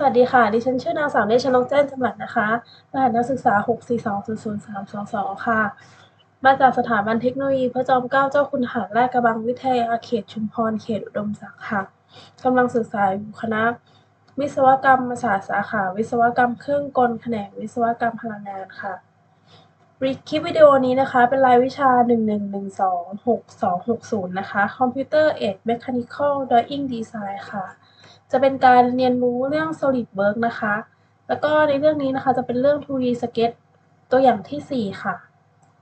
สวัสดีค่ะ ดิฉันชื่อนางสาวเนชนกแจ้งจำรัดนะคะรหัสนักศึกษา 642000322 ค่ะ มาจากสถาบันเทคโนโลยีพระจอมเกล้าเจ้าคุณทหารราชกระบังวิทยาเขตชุมพรเขตอุดมศักดิ์ค่ะกำลังศึกษาอยู่คณะ วิศวกรรมศาสตร์สาขา วิศวกรรมเครื่องกลแขนงวิศวกรรมพลังงานค่ะคลิปวิดีโอนี้นะคะ เป็นรายวิชา 11126260 นะคะ Computer Aided Mechanical Drawing Design ค่ะ จะเป็นการเรียนรู้เรื่อง SolidWorks นะคะ แล้วก็ในเรื่องนี้นะคะจะเป็นเรื่อง 2D Sketch ตัวอย่างที่ 4 ค่ะ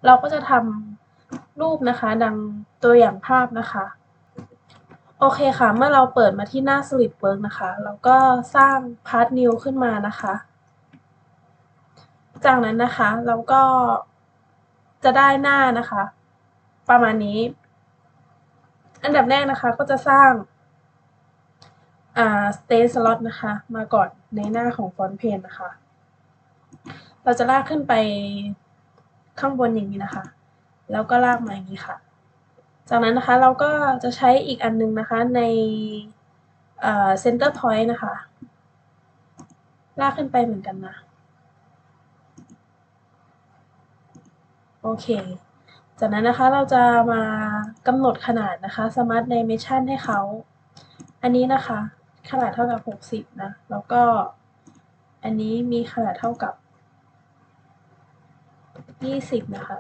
เราก็จะทำรูปนะคะดังตัวอย่างภาพนะคะ โอเคค่ะ เมื่อเราเปิดมาที่หน้า SolidWorks นะคะ เราก็สร้าง Part New ขึ้นมานะคะ จากนั้นนะคะเราก็จะได้หน้านะคะ ประมาณนี้ อันดับแรกนะคะก็จะสร้าง อ่า state slot นะคะ มาก่อนในหน้าของ front page นะคะ เราจะลากขึ้นไปข้างบนอย่างนี้นะคะ แล้วก็ลากมาอย่างนี้ค่ะ จากนั้นนะคะเราก็จะใช้อีกอันนึงนะคะใน center point นะคะ ลากขึ้นไปเหมือนกันนะ โอเค จากนั้นนะคะเราจะมากำหนดขนาดนะคะ Smart Dimension ให้เขาอันนี้นะคะ ขนาดเท่ากับ 60 นะ แล้วก็อันนี้มีขนาดเท่ากับ 20 นะคะ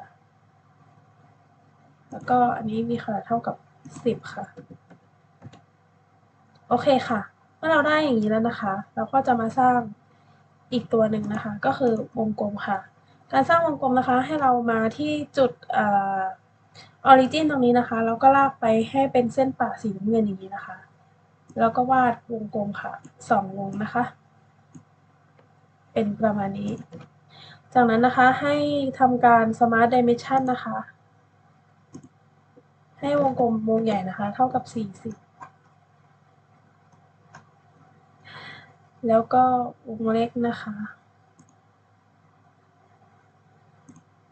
แล้วก็อันนี้มีขนาดเท่ากับ 10 ค่ะ โอเคค่ะ เมื่อเราได้อย่างนี้แล้วนะคะ เราก็จะมาสร้างอีกตัวหนึ่งนะคะ ก็คือวงกลมค่ะ การสร้างวงกลมนะคะ ให้เรามาที่จุดออริจินตรงนี้นะคะ แล้วก็ลากไปให้เป็นเส้นปะสีน้ำเงินอย่างนี้นะคะ แล้วก็วาดวงกลมค่ะสองวงนะคะ เป็นประมาณนี้ จากนั้นนะคะให้ทำการ Smart Dimension นะคะ ให้วงกลมวงใหญ่นะคะ เท่ากับ 40 แล้วก็วงเล็กนะคะ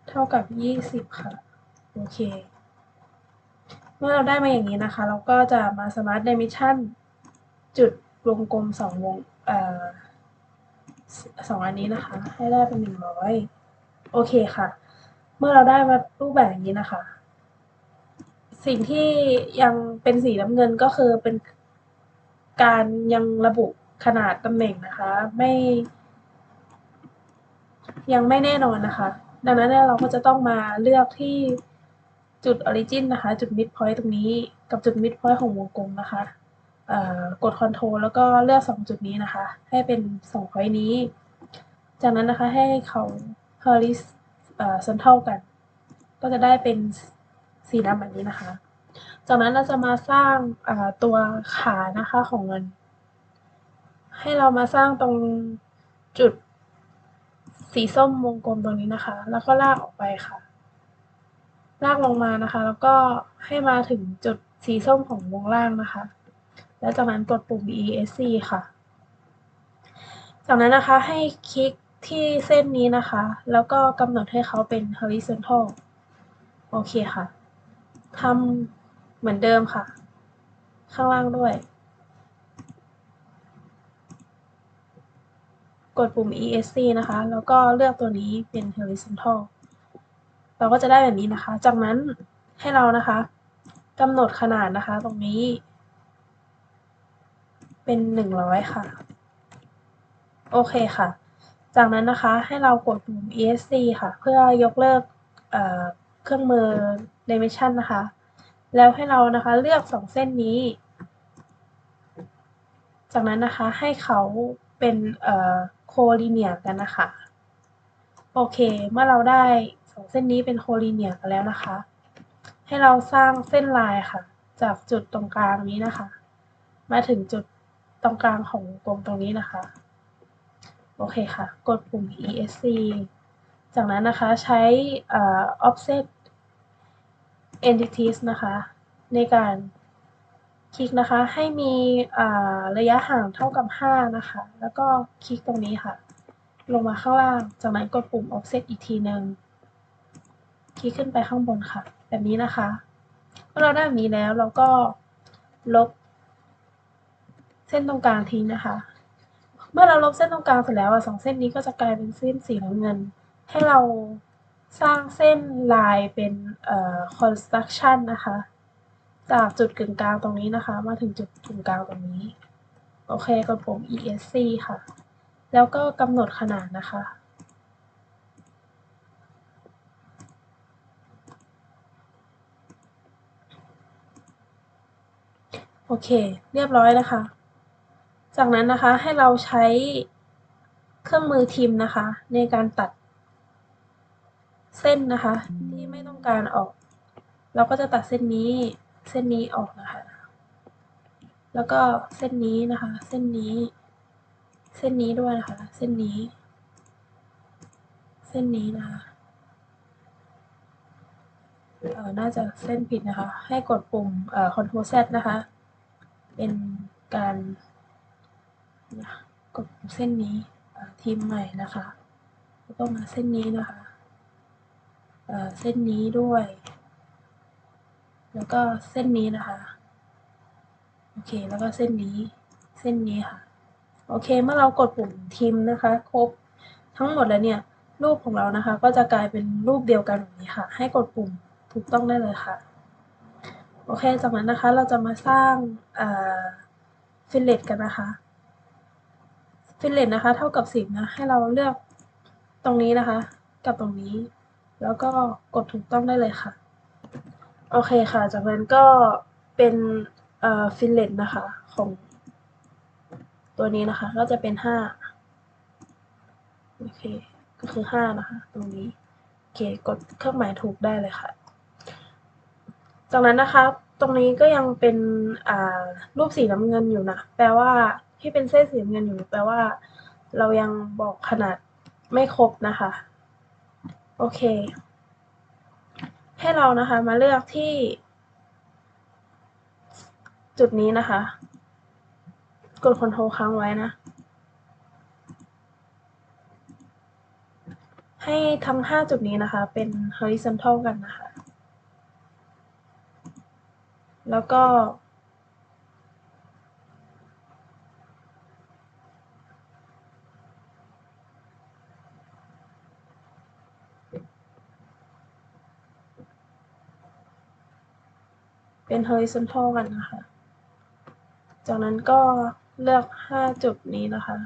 เท่ากับ 20 ค่ะ โอเคเมื่อเราได้มาอย่างนี้นะคะ เราก็จะมา Smart Dimension จุดวงกลมสองวงเอ่อสองอันนี้นะคะ ให้ได้เป็นหนึ่งร้อยโอเคค่ะ เมื่อเราได้มารูปแบบอย่างนี้นะคะ สิ่งที่ยังเป็นสีน้ำเงินก็คือเป็นการยังระบุขนาดตำแหน่งนะคะ ไม่ ยังไม่แน่นอนนะคะ ดังนั้นเราก็จะต้องมาเลือกที่จุด origin นนะคะ จุด mid point ตรงนี้ กับจุด mid point ของวงกลมนะคะ กด Ctrl แล้วก็เลือก 2 จุดนี้นะคะ ให้เป็น2 point นี้ จากนั้นนะคะให้เขา horizontal กัน ก็จะได้เป็นสีดำแบบนี้นะคะ จากนั้นเราจะมาสร้างตัวขานะคะของมันให้เรามาสร้างตรงจุดสีส้มวงกลมตรงนี้นะคะ แล้วก็ลากออกไปค่ะ ลากลงมานะคะ แล้วก็ให้มาถึงจุดสีส้มของวงล่างนะคะ แล้วจากนั้นกดปุ่ม ESC ค่ะ จากนั้นนะคะให้คลิกที่เส้นนี้นะคะ แล้วก็กำหนดให้เขาเป็น horizontal โอเคค่ะทำเหมือนเดิมค่ะ ข้างล่างด้วย กดปุ่ม ESC นะคะ แล้วก็เลือกตัวนี้เป็น horizontal เราก็จะได้แบบนี้นะคะ จากนั้นให้เรานะคะกำหนดขนาดนะคะตรงนี้ เป็น100ค่ะ โอเคค่ะ จากนั้นนะคะให้เรากดปุ่ม ESC ค่ะ เพื่อยกเลิกเเครื่องมือ Dimension นะคะ แล้วให้เรานะคะเลือก2เส้นนี้ จากนั้นนะคะให้เขาเป็นโคลีเนียกันนะคะ โอเค เมื่อเราได้สองเส้นนี้เป็นโคลีเนียกันแล้วนะคะ ให้เราสร้างเส้นลายค่ะ จากจุดตรงกลางนี้นะคะ มาถึงจุด ตรงกลางของวงกลมตรงนี้นะคะ โอเคค่ะ กดปุ่ม ESC จากนั้นนะคะใช้ offset entities นะคะ ในการคลิกนะคะให้มีระยะห่างเท่ากับ 5 นะคะ แล้วก็คลิกตรงนี้ค่ะ ลงมาข้างล่าง จากนั้นกดปุ่ม offset อีกทีหนึ่งคลิกขึ้นไปข้างบนค่ะ แบบนี้นะคะเมื่อเราได้แบบนี้แล้วเราก็ลบ ส้นตรงกลางทิ้งนะคะ เมื่อเราลบเส้นตรงกลางเสร็จแล้วอะสองเส้นนี้ก็จะกลายเป็นเส้นสีน้ำเงิน ให้เราสร้างเส้นลายเป็นเอ่อ construction นะคะ จากจุดกึ่งกลางตรงนี้นะคะ มาถึงจุดกึ่งกลางตรงนี้ โอเคกดปุ่ม esc ค่ะ แล้วก็กำหนดขนาดนะคะโอเค เรียบร้อยนะคะ จากนั้นนะคะให้เราใช้เครื่องมือทิมนะคะ ในการตัดเส้นนะคะ ที่ไม่ต้องการออก เราก็จะตัดเส้นนี้เส้นนี้ออกนะคะ แล้วก็เส้นนี้นะคะ เส้นนี้ เส้นนี้ด้วยนะคะ เส้นนี้ เส้นนี้นะคะเออน่าจะเส้นผิดนะคะ ให้กดปุ่มเอ่อ Ctrl Z นะคะ เป็นการ นะกดเส้นนี้ทีมใหม่นะคะแล้วก็มาเส้นนี้นะคะเเส้นนี้ด้วย แล้วก็เส้นนี้นะคะโอเคแล้วก็เส้นนี้เส้นนี้ค่ะโอเคเมื่อเรากดปุ่มทิมนะคะ ครบทั้งหมดแล้วเนี่ยรูปของเรานะคะ ก็จะกลายเป็นรูปเดียวกันแบบนี้ค่ะ ให้กดปุ่มถูกต้องได้เลยค่ะโอเคจากนั้นนะคะเราจะมาสร้างฟิลเลตกันนะคะ ฟิลเลตนะคะ เท่ากับสิบนะ ให้เราเลือกตรงนี้นะคะ กับตรงนี้ แล้วก็กดถูกต้องได้เลยค่ะ โอเคค่ะ จากนั้นก็เป็นฟิลเลตนะคะ ของตัวนี้นะคะ ก็จะเป็นห้าโอเค ก็คือห้านะคะ ตรงนี้ โอเค กดเครื่องหมายถูกได้เลยค่ะ จากนั้นนะคะ ตรงนี้ก็ยังเป็นรูปสีน้ำเงินอยู่นะ แปลว่า ที่เป็นเส้นสีเงินอยู่แปลว่า เรายังบอกขนาดไม่ครบนะคะ โอเค ให้เรานะคะมาเลือกที่ จุดนี้นะคะ กด Ctrl ค้างไว้นะ ให้ทั้ง 5 จุดนี้นะคะ เป็น horizontal กันนะคะ แล้วก็ เป็น horizontal กันนะคะ จากนั้นก็เลือก 5 จุดนี้นะคะ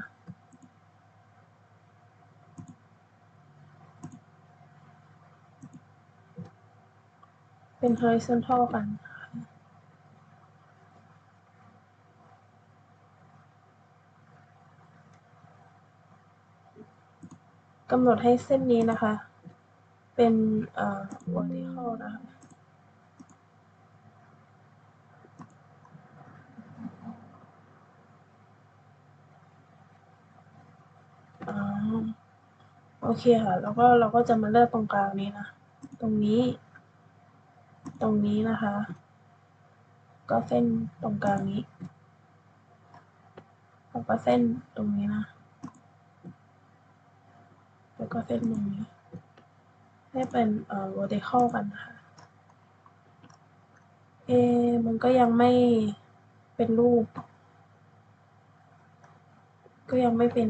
เป็น horizontal กันนะคะกำหนดให้เส้นนี้นะคะ เป็น vertical นะคะ อ๋อ โอ เคค่ะ แล้วก็เราก็จะมาเลือกตรงกลางนี้นะ ตรงนี้ ตรงนี้นะคะ ก็เส้นตรงกลางนี้ แล้วก็เส้นตรงนี้นะ แล้วก็เส้นตรงนี้ ให้เป็นเอ่อ vertical กันนะคะเอ มันก็ยังไม่เป็นรูป ก็ยังไม่เป็น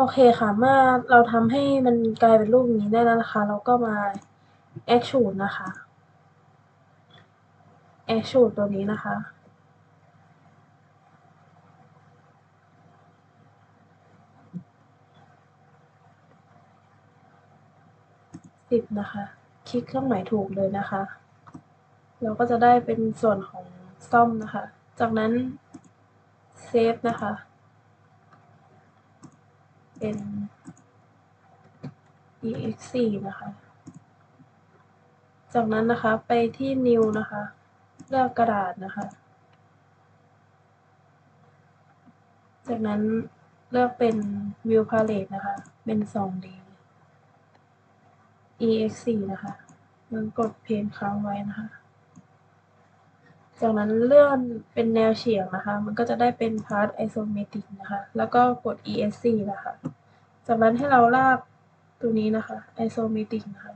โอเคค่ะ เมื่อเราทำให้มันกลายเป็นรูปนี้ได้แล้วนะคะ เราก็มา extrude นะคะ extrude ตัวนี้นะคะ สิบนะคะ คลิกเครื่องหมายถูกเลยนะคะ เราก็จะได้เป็นส่วนของซ่อมนะคะ จากนั้นเซฟนะคะ เป็น exe นะคะ จากนั้นนะคะไปที่ new นะคะ เลือกกระดาษนะคะ จากนั้นเลือกเป็น View Palette นะคะ เป็น 2D EX4 นะคะแล้วกดเพนค้างไว้นะคะ จากนั้นเลื่อนเป็นแนวเฉียงนะคะ มันก็จะได้เป็น Path Isometric นะคะ แล้วก็กด ESC นะคะ จากนั้นให้เราลากตัวนี้นะคะ Isometric นะคะ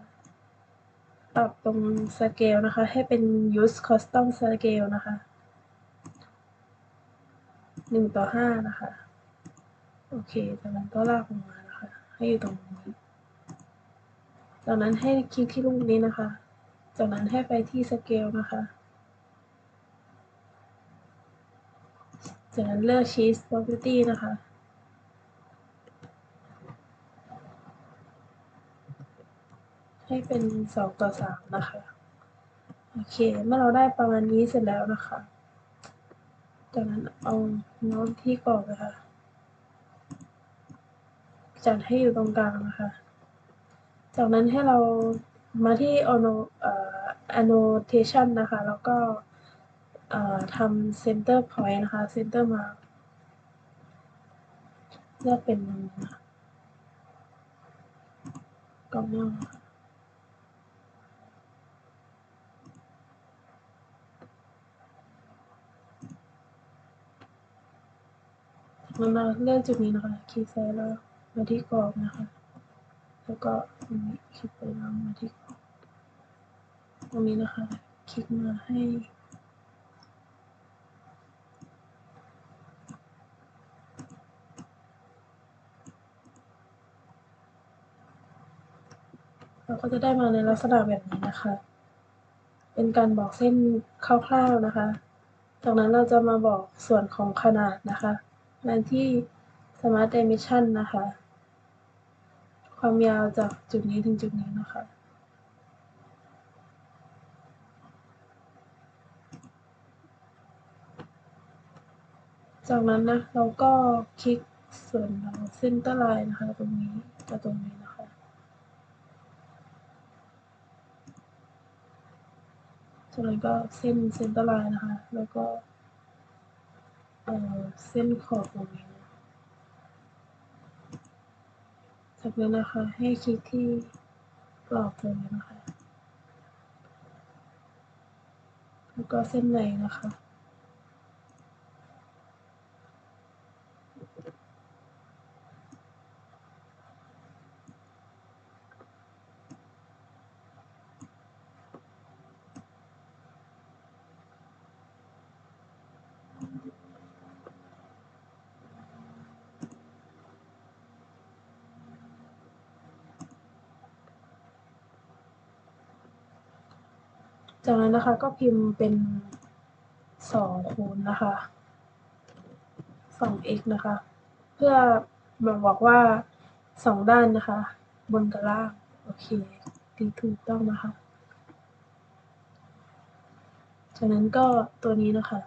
ปรับตรง Scale นะคะ ให้เป็น Use Custom Scale นะคะ1ต่อ5นะคะ โอเค จากนั้นก็ลากลงมานะคะ ให้อยู่ตรงนี้ จากนั้นให้คลิกที่รูปนี้นะคะ จากนั้นให้ไปที่ Scale นะคะ จากนั้นเลือก Cheese Property นะคะ ให้เป็น 2 ต่อ 3 นะคะ โอเค เมื่อเราได้ประมาณนี้เสร็จแล้วนะคะ จากนั้นเอาน้ตที่กรอบนะคะ จัดให้อยู่ตรงกลางนะคะ จากนั้นให้เรามาที่ annotation นะคะ แล้วก็ ทำ center point นะคะ center mark เลือกเป็นกล้องหน้ามันมาเลือกจุดนี้นะคะ คลิกซ้ายแล้วมาที่กรอบนะคะ แล้วก็ตรงนี้คลิกไปแล้วมาที่กรอบตรงนี้นะคะ คลิกมาให้ ก็จะได้มาในลักษณะแบบนี้นะคะ เป็นการบอกเส้นคร่าวๆนะคะ จากนั้นเราจะมาบอกส่วนของขนาดนะคะมาที่ Smart Dimension นะคะ ความยาวจากจุดนี้ถึงจุดนี้นะคะจากนั้นนะเราก็คลิกส่วนของเส้นตลายนะคะ ตรงนี้กับตรงนี้นะคะ จากนั้นก็เส้นเส้นตอร์ไลน์นะคะ แล้วก็เอ่อเส้นขอบตรงนี้จากนั้นนะคะให้คลิกที่กรอบตรงนี้นะคะ แล้วก็เส้นในนะคะ จากนั้นนะคะก็พิมพ์เป็นสองคูณนะคะสอง x นะคะ เพื่อมาบอกว่าสองด้านนะคะ บนกับล่าง โอเคดีถูกต้องนะคะ จากนั้นก็ตัวนี้นะคะ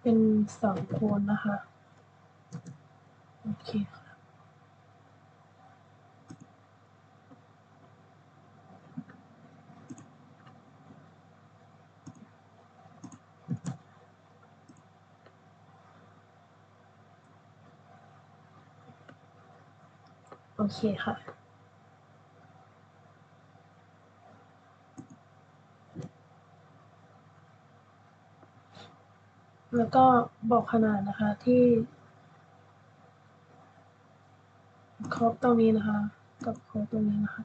เป็น สองคนนะคะ โอเคค่ะโอเคค่ะ แล้วก็บอกขนาดนะคะที่ครบตรงนี้นะคะ กับครบตรงนี้นะคะ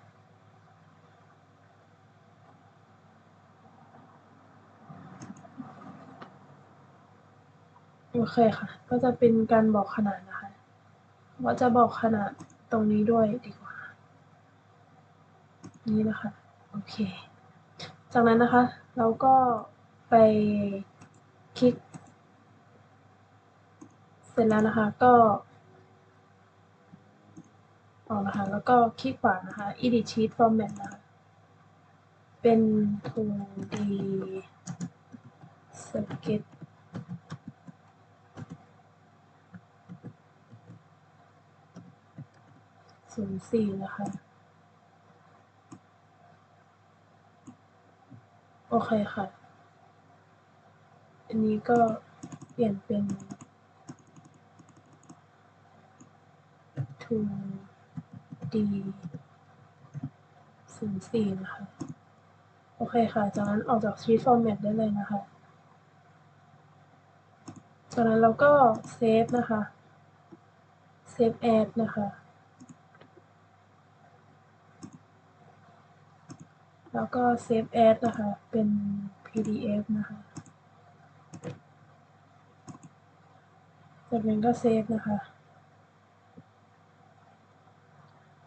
โอเคค่ะ ก็จะเป็นการบอกขนาดนะคะ ว่าจะบอกขนาดตรงนี้ด้วยดีกว่า นี่นะคะ โอเค จากนั้นนะคะ เราก็ไปคลิก ร็จแล้วนะคะก็ออกนะคะแล้วก็คลิกขวานะคะ edit sheet format นะคะเป็น 2D sketch ศูนย์สี่นะคะโอเคค่ะ อันนี้ก็เปลี่ยนเป็น 2d 04นะคะ โอเคค่ะ จากนั้นออกจาก Sheet Format ได้เลยนะคะ จากนั้นเราก็เซฟนะคะ เซฟ As นะคะ แล้วก็เซฟ As นะคะ เป็น PDF นะคะจากนั้นก็เซฟนะคะ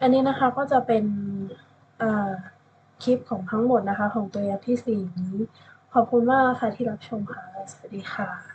อันนี้นะคะก็จะเป็นคลิปของทั้งหมดนะคะ ของตัวอย่างที่ 4 นี้ ขอบคุณมากค่ะที่รับชมค่ะ สวัสดีค่ะ